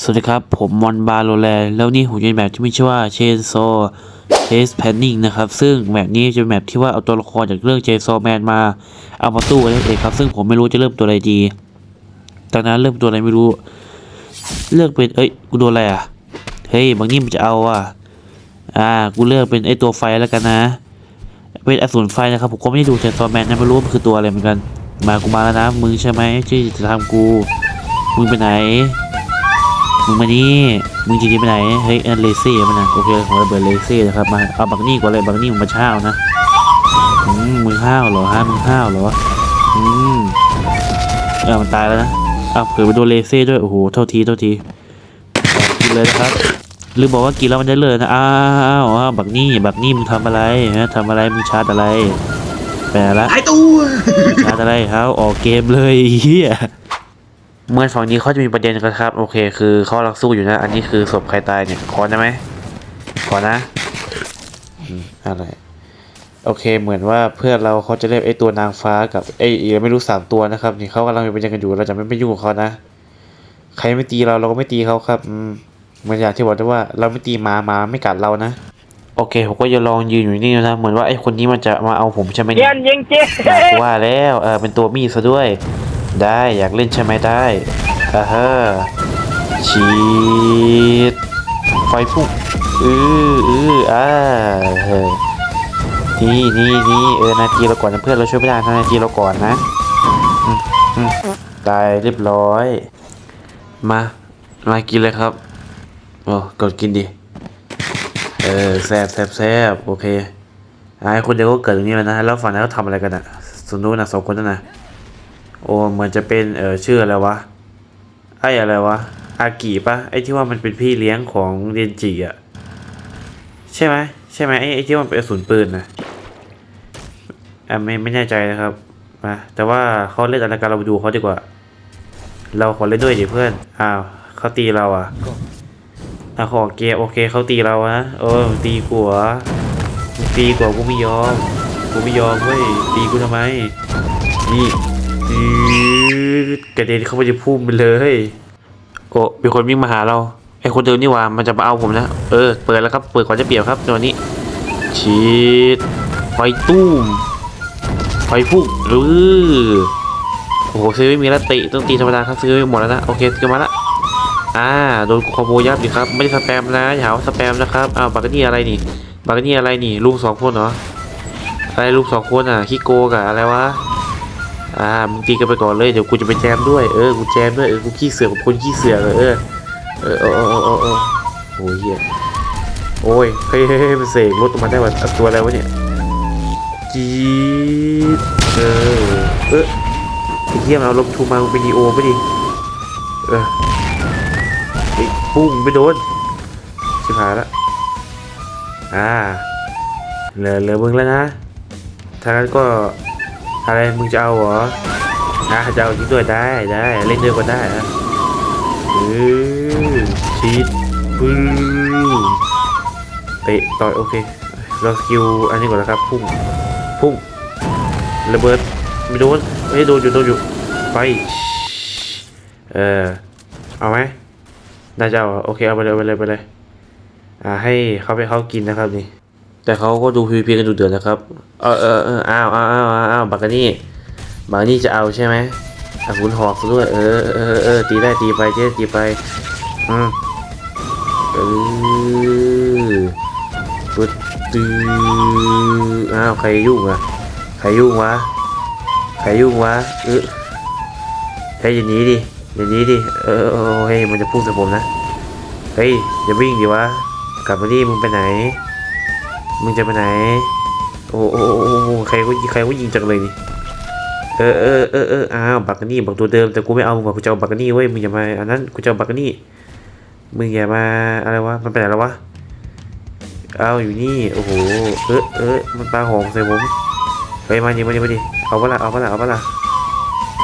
สวัสดีครับ ผมมอนบาโลแลแล้วนี่ผมจะเป็นแบบที่มีชื่อว่าเชนโซเทสแพนนิงนะครับ ซึ่งแบบนี้จะเป็นแบบที่ว่าเอาตัวละครจากเรื่องเจโซแมนมา เอามาสู้กันเองครับ ซึ่งผมไม่รู้จะเริ่มตัวอะไรดีตอนนั้นเริ่มตัวอะไรไม่รู้ เลือกเป็นเอ้ยกูโดนอะไรอะเฮ้ยบางนี่มันจะเอาอะอ่ากูเลือกเป็นไอตัวไฟแล้วกันนะ เป็นอสูรไฟนะครับผมก็ไม่ได้ดูเจโซแมนนะไม่รู้มันคือตัวอะไรเหมือนกัน มากูมาแล้วนะมึงใช่ไหมที่จะทำกูมึงไปไหน มึงมานี่มึงจริงๆไปไหน เฮ้ยอันเลซี่มันนะโอเคของระเบิดเลซี่นะครับ มา เอาบักนี่ก่อนเลยบักนี่มึงมาเช่านะอืมมึงห้าวเหรอฮะมึงห้าวเหรอ อืมเออมันตายแล้วนะอ้าวเผื่อไปโดนเลซี่ด้วย โอ้โห เท่าที เท่าที กินเลยนะครับลืมบอกว่ากินแล้วมันได้เลยนะ อ้าวอ้าวบักนี่ บักนี่มึงทำอะไรฮะทำอะไร มึงชาร์จอะไรไปไหนละหายตัวชาร์จอะไรครับออกเกมเลยเฮีย เมื่อฝั่งนี้เขาจะมีประเด็นกันครับ โอเค คือเขากำลังสู้อยู่นะ อันนี้คือศพใครตายเนี่ย ขอได้ไหมขอนะอืมอะไรโอเค เหมือนว่าเพื่อนเราเขาจะเรียกไอ้ตัวนางฟ้ากับไอ้อีกไม่รู้สามตัวนะครับนี่เขากำลังมีประเด็นกันอยู่เราจะไม่ไปยุ่งกับเขานะ ใครไม่ตีเราเราก็ไม่ตีเขาครับอืมเหมือนอย่างที่บอกได้ว่าเราไม่ตีหมาหมาไม่กัดเรานะโอเคผมก็จะลองยืนอยู่นี่นะเหมือนว่าไอ้คนนี้มันจะมาเอาผมใช่ไหมเยีเนี่ยยนยิงเจ๊อยากว่าแล้วเออเป็นตัวมีดซะด้วย ได้อยากเล่นใช่ไหมได้อ่าฮะฉีดไฟพุ่งอืออืออ่าเออนี่นี่นี่เออนาทีเราก่อนนะเพื่อนเราช่วยไม่ได้นะนาทีเราก่อนนะตายเรียบร้อย มา มากินเลยครับโอ้กดกินดิ เออแซบแซบแซบโอเคไอ้คนเดียวก็เกิดตรงนี้แล้วนะ แล้วฝั่งนั้นเขาทำอะไรกันอะสนนู้นนะสองคนนั่นนะ โอ้เหมือนจะเป็นเออชื่ออะไรวะไอ้อะไรวะอากิปะไอ้ที่ว่ามันเป็นพี่เลี้ยงของเรียนจิอะใช่ไหมใช่ไหมไอ้ไอ้ที่ว่ามันเป็นอสูรปืนนะอะไม่ไม่แน่ใจนะครับมาแต่ว่าเขาเล่นอะไรกันเราไปดูเขาดีกว่า เราขอเล่นด้วยดิเพื่อนอ้าวเขาตีเราอะอะขอเกียร์โอเคเขาตีเรานะเออตีกูเหรอมึงตีกว่ากูไม่ยอมกูไม่ยอมเว้ยตีกูทำไมนี่ กระเด็นเข้าไปในพุ่มไปเลย โอ้มีคนวิ่งมาหาเราไอคนเดิมนี่ว่ามันจะมาเอาผมนะ เออ เปิดแล้วครับ เปิดก่อนจะเปรียบครับตัวนี้ชีดไฟตุ้มไฟพุ่งเออโอ้โหซื้อไม่มีล้วติต้องตีธรรมดาครับซื้อไม่หมดแล้วนะ โอเคซื้อมาละอ่าโดนคอมโบยับดิครับ ไม่ได้สแปมนะอย่าหาว่าสแปมนะครับอ้าวบักนี่อะไรนี่บางนี่อะไรนี่ลูกสองคนเหรออะไรลูกสองคนอะคิโกกับอะไรวะ อ่ามึงตีกันไปก่อนเลยเดี๋ยวกูจะไปแจมด้วยเออกูแจมด้วยเออกูขี้เสือกกับคนขี้เสือกเออเออเออเออเออเออโอ้ยเหี้ยโอ้ยเฮ้ยเฮ้ยเฮ้ยมันเสกรถออกมาได้แบบตัวอะไรวะเนี่ยจี๊ดเออเออไอ้เหี้ยมันเอาลมทูมาเป็นดีโอไปดิเออไอ้ปุ้งไปโดนชิบหายละอ่าเหลือเหลือมึงแล้วนะถ้างั้นก็ อะไรมึงจะเอาเหรออะจะเอาจริงด้วยได้ได้เล่นด้วยก็ได้อะเออชีดปื้มเตะต่อยโอเคเราสกิลอันนี้ก่อนนะครับพุ่งพุ่งระเบิดไม่โดนไม่ได้โดนอยู่โดนอยู่ไปเออเอาไหมน่าจะเอาเหรอโอเคเอาไปเลยไปเลยไปเลยอ่าให้เขาไปเขากินนะครับนี่ แต่เขาก็ดูพีพีกันดูเดือดนะครับ เออเออเอออ้าวอ้าวอ้าวอ้าวอ้าวบักกะนี่บักกนี่จะเอาใช่ไหมอะคุณหอกด้วย เออเออเออตีได้ตีไปเจ๊ตีไป อืมเออปึ๊ดตื้ออ้าวใครยุ่งอะใครยุ่งวะใครยุ่งวะเออเฮ้ยอย่างนี้ดิอย่างนี้ดิ เออเออเออเฮ้ยมันจะพุ่งใส่ผมนะ เฮ้ยอย่าวิ่งดิวะ กลับมาดิมึงไปไหน มึงจะไปไหน โอ้โหใครก็ใครก็ยิงจังเลยนี่ เออเออเออเอออ้าวบักนี่บอกตัวเดิมแต่กูไม่เอามึงบกูจะเอาบักนี่เว้ย มึงอย่ามา อันนั้นกูจะเอาบักนี่ มึงอย่ามาอะไรวะ มันไปไหนแล้ววะ เอาอยู่นี่ โอ้โห เออเออมันปลาหงใส่ผมเฮ้มาดิมาดิมาดิเอาปะละเอาปะละเอาปะละ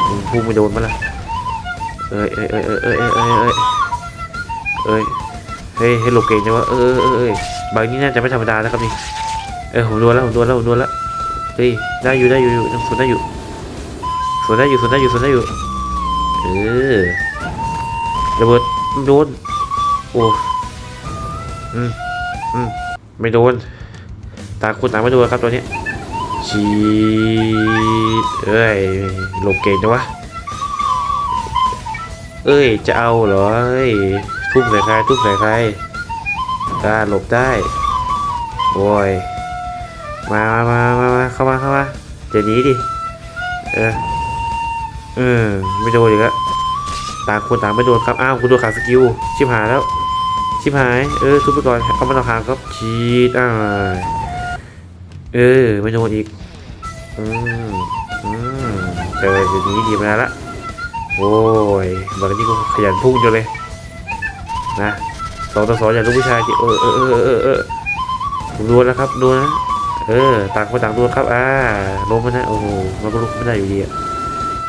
มึงพูดไม่โดนปะละเอ้ยเอ้ยเอ้ยเอ้ยเอ้ยเอ้ยเอ้ยเฮ้ยให้หลบเก่งจังวะเอ้ยเอ้ย เออบางนี่น่าจะไม่ธรรมดาแล้วครับนี่เออผมโดนแล้วผมโดนแล้วผมโดนแล้วเฮ้ยได้อยู่ได้อยู่สวนได้อยู่สวนได้อยู่สวนได้อยู่สวนได้อยู่เออระเบิดโดนโอ้อืมอืมไม่โดนตางคนต่าไม่โดนครับตัวนี้ชีเอ้ยหลบเก่งจังวะเอ้ยจะเอาเหรอเอ้ยทุ่มใส่ใครทุ่มใส่ใคร กล้าหลบได้โอ้ยมามามามาเข้ามาเข้ามาเดี๋ยวหนี้ดิ เออเออไม่โดนอีกแล้วต่างคนต่างไม่โดนครับ อ้าวกูโดนขาดสกิล ชิบหายแล้ว ชิบหาย เออทุบไปก่อน เอามันเอาหางครับชีดอ่าเออไม่โดนอีก อืมอืมเจออย่างนี้ดีมาละโอ้ยบอกนี่กูขยันพุ่งจังเลย นะ องต่อสองอย่าลูกผู้ชายจิเออเออเออเออเออดูแล้วครับดูนะเออต่างคนต่างดูครับอ่าล้มไปนะโอ้โหมันก็ลุกไม่ได้อยู่ดีอะ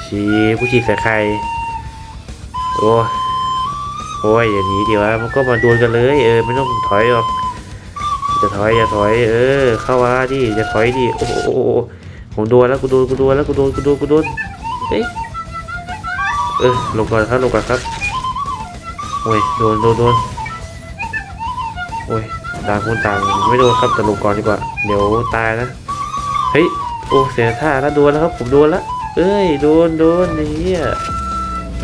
ชีผู้ชีใส่ใครโอ้ยโอ้ยอย่างนี้ดีวะมันก็มาดวลกันเลย เออไม่ต้องถอยหรอกจะถอยอย่าถอยเออ เข้ามาดิจะถอยดิโอ้โหโอ้โอ้ผมโดนแล้วกูโดนกูโดนแล้วกูโดนกูโดนกูโดนเอ้ยเออลงก่อนครับลงก่อนครับโอ้ยโดนโดนโดน โอ้ยต่างคนต่างไม่โดนครับแต่ลงก่อนดีกว่า เดี๋ยวตายนะ เฮ้ย โอ้เสียท่าแล้วโดนแล้วครับ ผมโดนแล้ว เอ้ย โดนโดนไอ้เหี้ย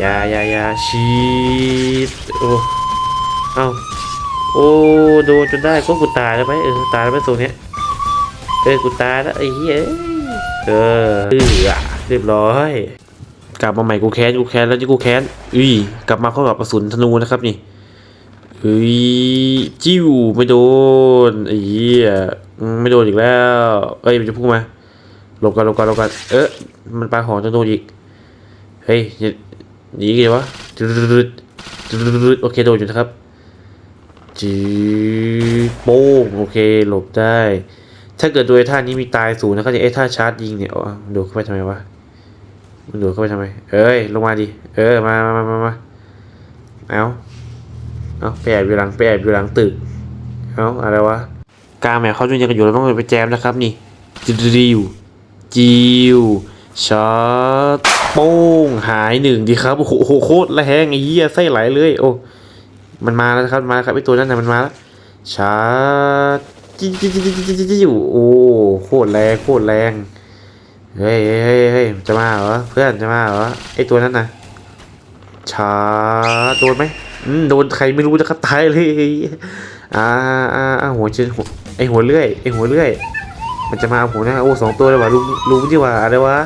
อยาอยาอยาชีดโอ้เอ้าโอ้โดนจนได้ก็กูตายแล้วไหมเออตายแล้วไหมโซนเนี้ยเออกูตายแล้วไอ้เหี้ยเออเออเรียบร้อย กลับมาใหม่กูแค้นกูแค้นแล้วที่กูแค้นอุ้ยกลับมาเข้ากับกระสุนธนูนะครับนี่ เฮ้ยจิ้วไม่โดนไอ้เหี้ยไม่โดนอีกแล้วเอ้ยมันจะพุ่งมาหลบกันหลบกันหลบกันเออมันปลาของธนูอีกเฮ้ยอย่าหนีกันวะจุดโอเคโดนอยู่นะครับจีโป้งโอเคหลบได้ ถ้าเกิดโดยท่านี้มีตายสูงนะครับเนี่ยไอ้ท่าชาร์จยิงเนี่ยอ๋อโดดเข้าไปทำไมวะมึงโดดเข้าไปทำไมเอ้ยลงมาดิเออมามามามามาเอา เอาไปแอบอยู่หลังไปแอบอยู่หลังตึกเอาอะไรวะกลางแมวเขาจุนยังกันอยู่เราต้องไปแจมนะครับนี่จิวจิวช็อตโป้งหายหนึ่งดีครับโอ้โหโคตรแรงไอ้เหี้ยไส้ไหลเลยโอ้มันมาแล้วครับมาแล้วครับไอ้ตัวนั้นนะมันมาแล้วชาร์จจิ๊จิ๊จิ๊จิ๊จิ๊จิ๊จิ๊โอ้โคตรแรงโคตรแรงเฮ้ยเฮ้ยเฮ้ยจะมาเหรอเพื่อนจะมาเหรอไอ้ตัวนั้นนะชาร์จโดนไหม โดนใครไม่รู้นะตายเลยอ่าอ่าหัวเชนไอหัวเลื่อยไอหัวเลื่อย มันจะมาเอาหัวนะโอ้สองตัวเลยว่ะลุงลุงที่ว่าอะไรวะ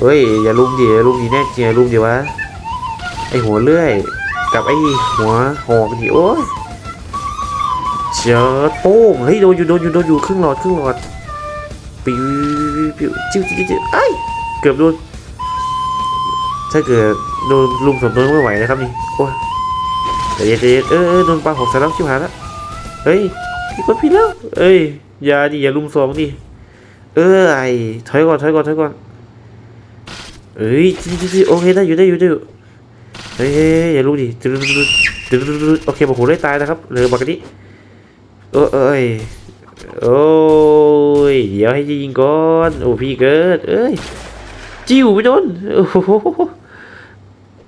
เฮ้ยอย่าลุมดิอย่าลุมดิแน่จริงอย่าลุมดิวะไอหัวเลื่อย กับไอหัวหอกดิโอ้ยเจอโป้งเฮ้ยโดนอยู่โดนอยู่โดนอยู่ครึ่งหลอดครึ่งหลอดปิวปิวจิ้วจิ้วจิ้วไอเกือบโดนถ้าเกิดโดนลุมสมตัวไม่ไหวนะครับนี่โอ้ย ใจเย็นใจเย็นเออเออโดนปลาหกใส่แล้วชิบหายแล้วเฮ้ยพี่กดพี่แล้วเอ้ยอย่าดิอย่าลุมสองดิเออไอถอยก่อนถอยก่อนถอยก่อนเอ้ยจีจีจีโอเคได้อยู่ได้อยู่ได้อยู่เฮ้ยอย่ารู้ดิตึ๊ดตึ๊ดตึ๊ดตึ๊ดตึ๊ดโอเคบอกผมได้ตายนะครับเลยบอกนี้เออเอ้ยโอ้ยเดี๋ยวให้ยิงก่อนโอ้พี่เกิดเอ้ยจิ้วไม่โดนโอ้โห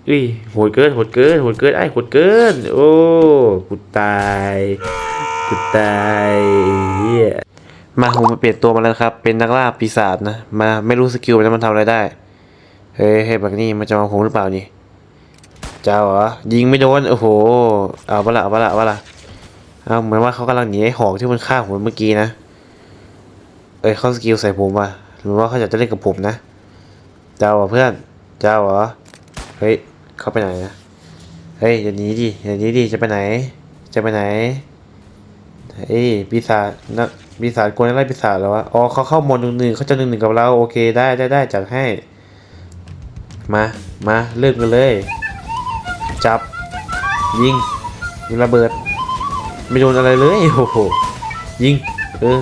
อุ้ยโหดเกินโหดเกินโหดเกินไอ้โหดเกิน โอ้กูตายกูตายเฮียมาผมมาเปลี่ยนตัวมาแล้วครับ เป็นนักล่าปีศาจนะมาไม่รู้สกิลมันมันทำอะไรได้เฮ้ยเฮ้ยแบบนี้มันจะมาผมหรือเปล่านี่เจ้าเหรอยิงไม่โดนโอ้โหเอาปะละเอาปะละเอาปะละเอาเหมือนว่าเขากำลังหนีไอ้หอกที่มันฆ่าผมเมื่อกี้นะเอ้ยเขาสกิลใส่ผมว่ะหรือว่าเขาอยากจะเล่นกับผมนะ เจ้าเหรอเพื่อน เจ้าเหรอเฮ้ย เขาไปไหนนะเฮ้ยอย่าหนีดิอย่าหนีดิจะไปไหน จะไปไหนเฮ้ยปีศาจนะปีศาจกวนไล่ปีศาจแล้ววะอ๋อเขาเข้าหมดหนึ่งหนึ่งเขาจะหนึ่งหนึ่งกับเราโอเคได้ได้ได้จัดให้ มามาเริ่มกันเลย จับ ยิงยิงระเบิด ไม่โดนอะไรเลยโอ้โหยิงเออ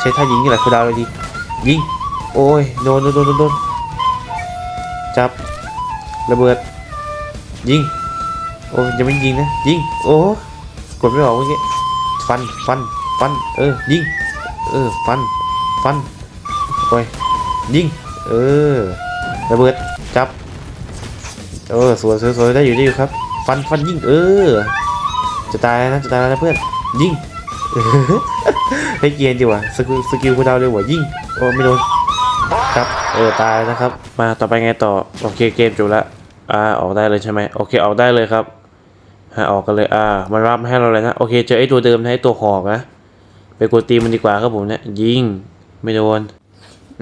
ใช้ท่ายิงนี่แหละคุณดาวเลยดียิงโอ้ยโดนโดนโดนโดนจับ ระเบิด ยิง โอ้ยังไม่ยิงนะ ยิง โอ้กดไม่ออกเมื่อกี้ ฟัน ฟัน ฟัน เออ ยิง เออ ฟัน ฟัน โอ้ย ยิง เออ ระเบิด จับ เออ สวยสวยสวยได้อยู่ได้อยู่ครับ ฟัน ฟันยิง เออ จะตายนะ จะตายแล้วนะเพื่อน ยิงให้เกียนดีกว่าสกิลสกิลกูดาวเลยว่ะยิง โอ้ไม่โดน ครับ เออตายนะครับ มาต่อไปไงต่อ โอเคเกมจบละอ่าออกได้เลยใช่ไหมโอเคออกได้เลยครับฮะออกกันเลยอ่ามันรับให้เราเลยนะโอเคเจอไอ้ตัวเดิมนะไอ้ตัวหอกนะไปกดตีมันดีกว่าครับผมเนี่ยยิงไม่โดน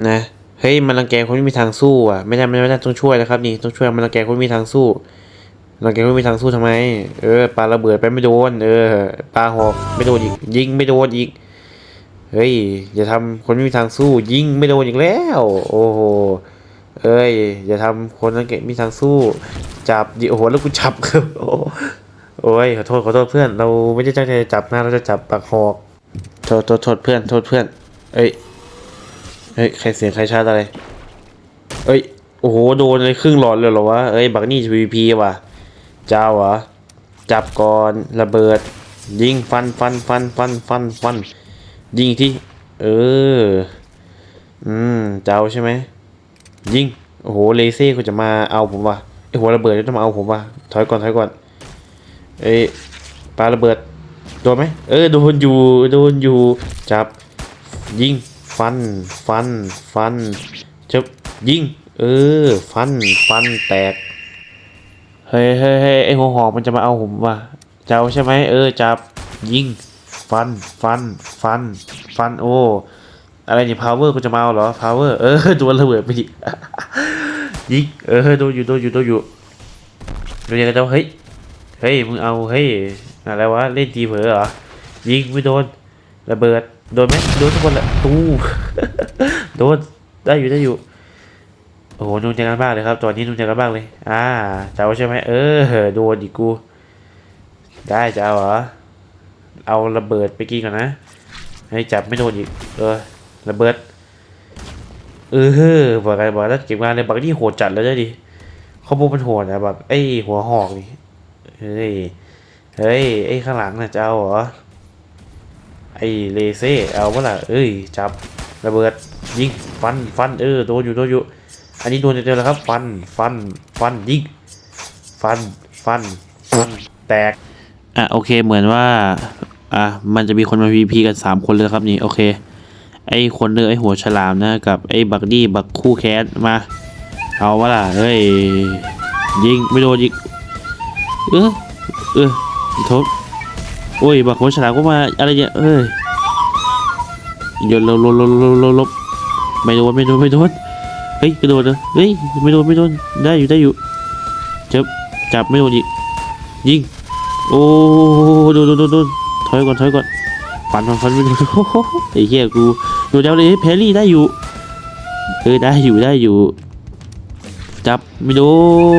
นะเฮ้ยมันรังแกคนไม่มีทางสู้อะไม่ได้ไม่ได้ไม่ได้ต้องช่วยนะครับนี่ต้องช่วยมันรังแกคนไม่มีทางสู้รังแกคนไม่มีทางสู้ทำไม เออปลาระเบิดไปไม่โดนเออปลาหอกไม่โดนอีกยิงไม่โดนอีก เฮ้ย อย่าทำคนไม่มีทางสู้ยิงไม่โดนอีกแล้ว โอ้โหเอ้ย อย่าทำคนรังแกไม่มีทางสู้ จับดิโอ้โหแล้วกูจับครับโอ้ยขอโทษขอโทษเพื่อนเราไม่ได้ตั้งใจจะจับนะเราจะจับปากหอกโทษโทษโทษเพื่อนโทษเพื่อน เอ้ยเฮ้ยใครเสียงใครชาร์จอะไรเอ้ยโอ้โหโดนเลยครึ่งหลอดเลยเหรอวะเอ้ยบักนี่ PVP ว่ะเจ้าเหรอจับก่อนระเบิด ยิงฟันฟันฟันฟันฟันฟัน ยิงที่เออ อืมเจ้าใช่ไหม ยิง โอ้โห เลเซ่เขาจะมาเอาผมว่ะไอหัวระเบิดจะมาเอาผมว่ะ ถอยก่อน ถอยก่อน เอ้ยปาระเบิด โดนไหม เออ โดนอยู่ โดนอยู่ จับ ยิง ฟัน ฟัน ฟันจับยิง เออ ฟัน ฟัน แตก เฮ้ยเฮ้ยเฮ้ยไอหัวหอกมันจะมาเอาผมว่ะจะเอาใช่ไหม เออ จับ ยิง ฟัน ฟัน ฟัน ฟัน โออะไรนี่ power กูจะมาเอาเหรอ power เออโดนระเบิดไปดิยิง เออโดนอยู่โดนอยู่โดนอยู่โดนยังไงเจ้าเฮ้ย เฮ้ย มึงเอา เฮ้ย อะไรวะ เล่นทีเผลอเหรอ ยิงไม่โดน ระเบิด โดนไหมโดนทุกคนละตู้โดน ได้อยู่ได้อยู่โอ้โหนุ่มใจกันมากเลยครับ ตอนนี้นุ่มใจกันมากเลย อ่าจะเอาใช่ไหมเออ โดนอีกกู ได้จะเอาเหรอ เอาระเบิดไปกินก่อนนะ ให้จับไม่โดนอีก เออ ระเบิด เออบอกกันบอกแล้วเก็บงานเลยบักนี่โหดจัดแล้วได้ดิเขาบอกมันโหดนะแบบไอ้หัวหอกนี่ เฮ้ย เฮ้ย ไอ้ข้างหลังน่ะจะเอาเหรอ ไอ้เลเซ่เอาเมื่อไหร่เอ้ย จับ ระเบิด ยิง ฟัน ฟัน เออ โดนอยู่ โดนอยู่ อันนี้โดนเดียวแล้วครับ ฟัน ฟัน ฟัน ยิง ฟัน ฟัน ฟัน แตกอะโอเคเหมือนว่า อะมันจะมีคนมา VP กันสามคนเลยครับนี่ โอเค ไอ้คนเลือไอ้หัวฉลามนะ กับไอ้บักดี้บักคู่แคสมา เอาวะล่ะเฮ้ย ยิง ไม่โดนยิง เออเออทบโอ้ยบักหัวฉลามก็มา อะไรเนี่ยเอ้ยโยนลบลบลบลบลบลบไม่โดนไม่โดนไม่โดนเฮ้ยกระโดดเลยเฮ้ยไม่โดนไม่โดนได้อยู่ได้อยู่จับจับไม่โดนอีกยิงโอ้โดนโดนโดน ถอยก่อนถอยก่อนฟันฟันฟันไม่โดนโอ้โหไอ้เหี้ยกูโดนเจ้าเลยแพรรี่ได้อยู่เออได้อยู่ได้อยู่ จับไม่โด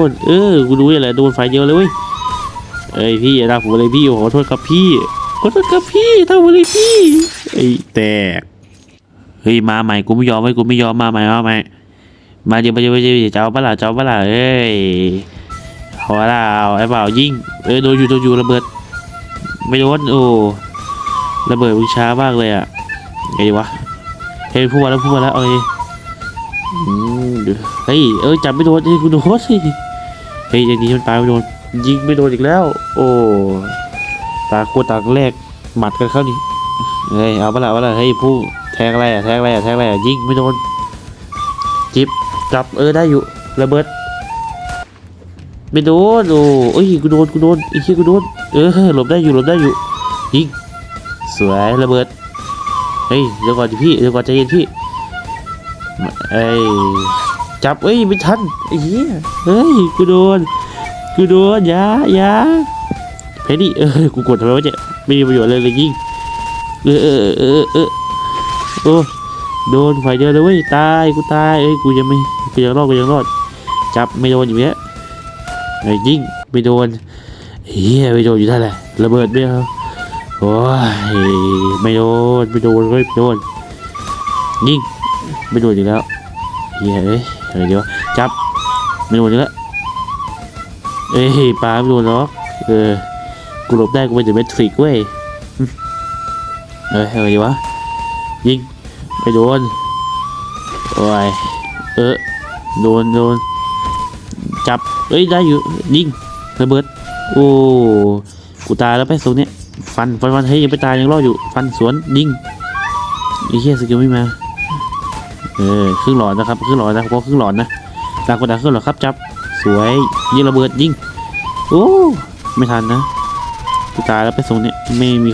น เออกูรู้อย่างไรโดนไฟเดียวเลยเว้ยเอ้ยพี่อย่าด่าผมเลยพี่ขอโทษครับพี่ขอโทษครับพี่ทำอะไรพี่ไอ้แตกเฮ้ยมาใหม่กูไม่ยอมไว้กูไม่ยอมมาใหม่มาใหม่มาเดี๋ยวมาเดี๋ยวมาเดี๋ยวเจ้าปล่ะเจ้าปล่ะเอ้ยเอละเอาไอ้เปล่ายิงเอ้ยโดนอยู่โดนอยู่ระเบิด ไม่โดนโอ้ระเบิดมึงช้ามากเลยอะไงวะเฮ้ยพูดมาแล้วพูดมาแล้วเอ้ยอืมเฮ้ยเอ้ยจับไม่โดนเฮ้ยกูโดนสิเฮ้ยอย่างนี้มันตายไม่โดนยิงไม่โดนอีกแล้ว โอ้ตาโคตรตากแรกหมัดกันเข้านี่เฮ้ยเอาปล่ะเอาปล่ะเฮ้ยผู้แทงอะไรอะแทงอะไรอะแทงอะไรอะยิงไม่โดนจิบจับเออได้อยู่ระเบิด ไม่โดนโอ้ยกูโดนกูโดนไอ้เหี้ยกูโดนเออหลบได้อยู่หลบได้อยู่ยิงสวยระเบิดเฮ้ยเดี๋ยวก่อนพี่เดี๋ยวก่อนใจเย็นพี่เอ้จับเอ้ยไม่ทันไอ้เหี้ยเฮ้ยกูโดนกูโดนยายาเพดดี้เออกูกดทำไมวะเนี่ยไม่มีประโยชน์เลยเลยยิงเออเออเออเออโอ้โดนฝ่ายเดียวเลยเว้ยตายกูตายเอ้ยกูยังไม่กูยังรอดกูยังรอดจับไม่โดนอยู่เนี้ย ไอ้ยิงไม่โดนเฮียไม่โดนอยู่ท่าไหร่ระเบิดไม่เอาโอ้ยไม่โดนไม่โดนเว้ยไม่โดนยิงไม่โดนอีกแล้วเฮียเอ้ยเฮ้ยเดี๋ยวจับไม่โดนอีกแล้วเอ้ยปลาไม่โดนหรอกเออกูหลบได้กูเป็นเมทริกเว้ยเอ้ยเฮ้ยวะยิงไม่โดนโอ้ยเออโดนโดน จับ เอ้ย ได้อยู่ยิงระเบิด โอ้ กูตายแล้วไปตรงเนี้ยฟัน ฟันฟันเฮ้ยยังไปตายยังรอดอยู่ ฟันสวนยิงไอ้เหี้ยสกิลไม่มา เออครึ่งหลอดนะครับครึ่งหลอดนะเพราะครึ่งหลอดนะตางคนตาครึ่งหลอดครับจับ สวยยิงระเบิดยิงโอ้ไม่ทันนะกูตายแล้วไปตรงเนี้ยไม่มี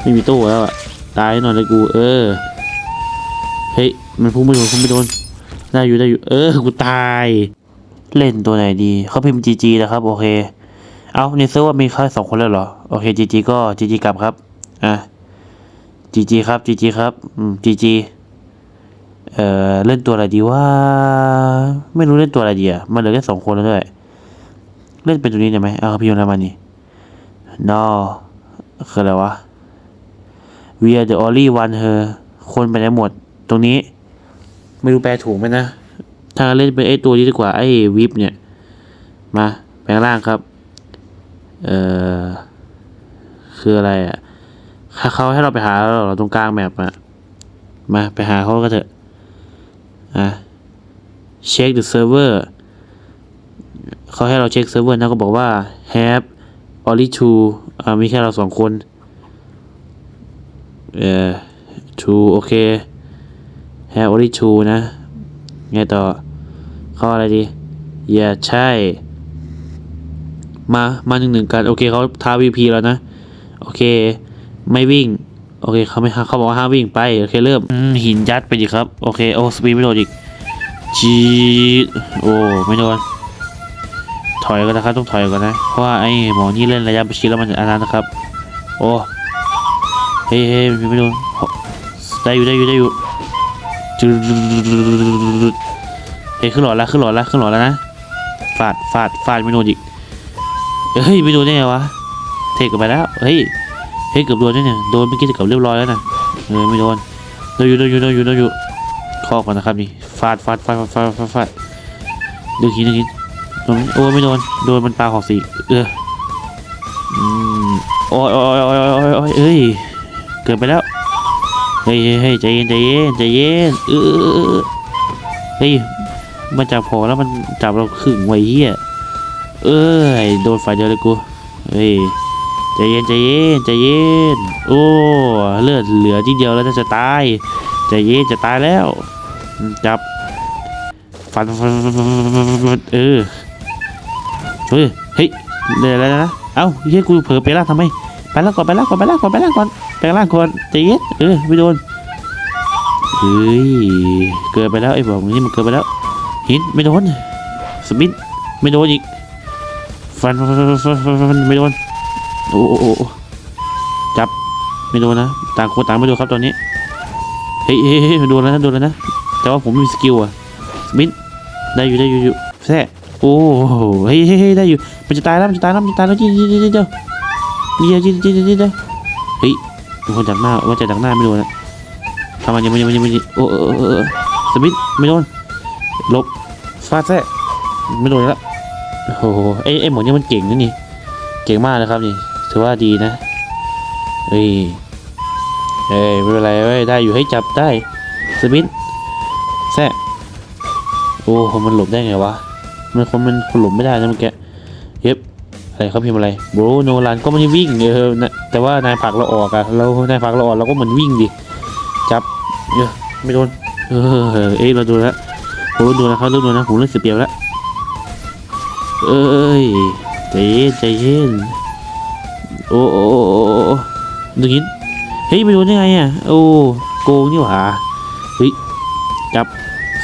ไม่มีโต้แล้วอะตายหน่อยเลยกู เออเฮ้ยมันพุ่งไม่โดนพุ่งไม่โดนได้อยู่ได้อยู่ เออกูตาย เล่นตัวไหนดี เขาพิมพ์จีจีนะครับ โอเค เอาในเซิร์ฟว่ามีแค่สองคนเลยเหรอ โอเคจีจีก็จีจีกลับครับ อะจีจีครับจีจีครับ อืมจีจีเอ่อ เล่นตัวอะไรดีว่า ไม่รู้เล่นตัวอะไรดีอะ มันเหลือแค่สองคนแล้วด้วย เล่นเป็นตัวนี้ได้ไหมเอาพี่ยนต์มานี่ no คืออะไรวะ we are the only one her คนไปไหนหมด ตรงนี้ ไม่รู้แปลถูกไหมนะ ถ้าเล่นเป็นไอ้ตัวนี้ดีกว่าไอ้วิปเนี่ย มาแปลงร่างครับ เอ่อ คืออะไรอะเขาให้เราไปหาเราตรงกลางแมปอะมาไปหาเขาก็เถอะ อะ เช็ค the server เขาให้เราเช็คเซิร์ฟเวอร์นะก็บอกว่า have only two อ่ามีแค่เราสองคน เอ่อ two โอเค have only two นะ ไงต่อ เข้าอะไรดีอย่าใช่ มา มาหนึ่งหนึ่งกัน โอเคเขาท้า VP แล้วนะ โอเค ไม่วิ่ง โอเคเขาไม่เขาบอกว่าห้ามวิ่งไป โอเคเริ่มอืมหินยัดไปดิครับ โอเค โอ้สปีดไม่โดนอีกจีดโอ้ ไม่โดน ถอยก่อนนะครับ ต้องถอยก่อนนะ เพราะว่าไอ้หมอนี่เล่นระยะประชิดแล้วมันอันนั้นนะครับ โอ้ เฮ้ยเฮ้ยไม่โดน ได้อยู่ได้อยู่ได้อยู่จืด เฮ้ยขึ้นหลอดแล้วขึ้นหลอดแล้วขึ้นหลอดแล้วนะฟาดฟาดฟาดไม่โดนอีกเฮ้ยไม่โดนได้ไงวะเทกลับไปแล้วเฮ้ยเฮ้ยเกือบโดนด้วเนี่ยโดนเมื่อกี้จะเกือบเรียบร้อยแล้วนะเออไม่โดนโดนอยู่โดนอยู่โดนอยู่โดนอยู่ข้อก่อนนะครับนี่ฟาดฟาดฟาดฟาดฟาดฟาดดูทีดนึงโดนโอ้ไม่โดนโดนมันปลาหอกสีเอออืมโอ้ยโอ้ยโอ้ยโอ้ยโอ้ยเอ้ยเกิดไปแล้วเฮ้ยเฮ้ยเฮ้ยใจเย็นใจเย็นใจเย็นเออเออเออเฮ้ย มันจับพอแล้วมันจับเราขึงไว้เหี้ยเอ้ยโดนไฟเดียวเลยกูเฮ้ยใจเย็นใจเย็นใจเย็น โอ้เลือดเหลือทีเดียวแล้วจะตายใจเย็นจะตายแล้ว จับฟันเออเฮ้ยเฮ้ยเดี๋ยวอะไรนะเอ้าเฮ้ยกูเผลอไปล่าทำไมไปล่าก่อนไปล่าก่อนไปล่าก่อนไปล่าก่อนแปล่างก่อนใจเย็นเออไม่โดนเฮ้ยเกินไปแล้วไอ้บอกนี่มันเกินไปแล้ว หินไม่โดนสมิธไม่โดนอีกฟันไม่โดนโอ้โหจับไม่โดนนะต่างคนต่างไม่โดนครับตอนนี้เฮ้ยเฮ้ยโดนแล้วนะโดนแล้วนะแต่ว่าผมมีสกิลอะสมิธได้อยู่ได้อยู่อยู่แท้โอ้เฮ้ยเฮ้ยได้อยู่มันจะตายแล้วมันจะตายแล้วมันจะตายแล้วจีจีจีเดียวเดียจีจีจีเดียเฮ้ยมีคนจากหน้าว่าจะจากหน้าไม่โดนนะทำไมยังไม่ยังไม่ยังไม่โอ้สมิธไม่โดน ลบฟาดแท้ไม่โดนแล้วโอ้โหไอ้ไอ้หมอนี่มันเก่งนะนี่ เก่งมากนะครับนี่ถือว่าดีนะเฮ้ยเอ้ยไม่เป็นไรเว้ยได้อยู่ให้จับได้สมิธแท้โอ้มันหลบได้ไงวะมันคนมันคนหลบไม่ได้นะเมื่อกี้เย็บอะไรเขาพิมพ์อะไรโบรโนลันก็ไม่ได้วิ่งเออนะแต่ว่านายผักเราออกอะเรานายผักเราออกเราก็เหมือนวิ่งดิจับเออไม่โดนเออเอ้ยเราโดนแล้ว ผมโดนแล้วเขาเริ่มโดนนะผมเริ่มเสียเปรียบแล้วเอ้ยใจเย็นใจเย็นโอ้โอ้โอ้ดูงี้เฮ้ยไม่โดนได้ไงอะโอ้โกงนี่หว่าเฮ้ยจับ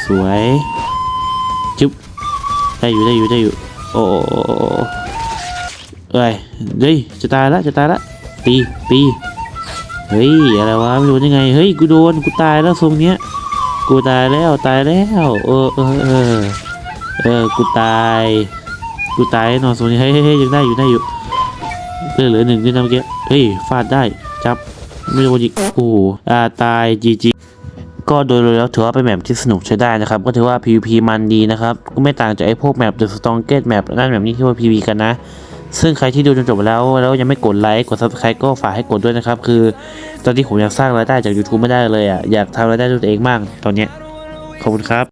สวยจุ๊บได้อยู่ได้อยู่ได้อยู่โอ้โอ้โอ้โอ้โอ้เอ้ยเฮ้ยจะตายละจะตายละตีตีเฮ้ยอะไรวะไม่โดนยังไงเฮ้ยกูโดนกูตายแล้วทรงเนี้ย กูตายแล้วตายแล้วเออเออเออเออกูตาย กูตายนอนทรงนี้เฮ้ยเฮ้ยยังได้อยู่ได้อยู่เหลือเหลือหนึ่งด้วยนะเมื่อกี้เฮ้ยฟาดได้จับไม่โดนอีกโอ้โหอ่าตายจีจีก็โดยรวมแล้วถือว่าเป็นแมปที่สนุกใช้ได้นะครับ ก็ถือว่า PVP มันดีนะครับ ก็ไม่ต่างจากไอ้พวกแมป The Strongest Map นั่นแบบนี้ที่ว่า PVP กันนะ ซึ่งใครที่ดูจนจบแล้วแล้วยังไม่กดไลค์กด subscribe ก็ฝากให้กดด้วยนะครับ คือตอนที่ผมอยากสร้างรายได้จาก YouTube ไม่ได้เลยอะอยากทำรายได้ด้วยตัวเองมากตอนเนี้ยขอบคุณครับ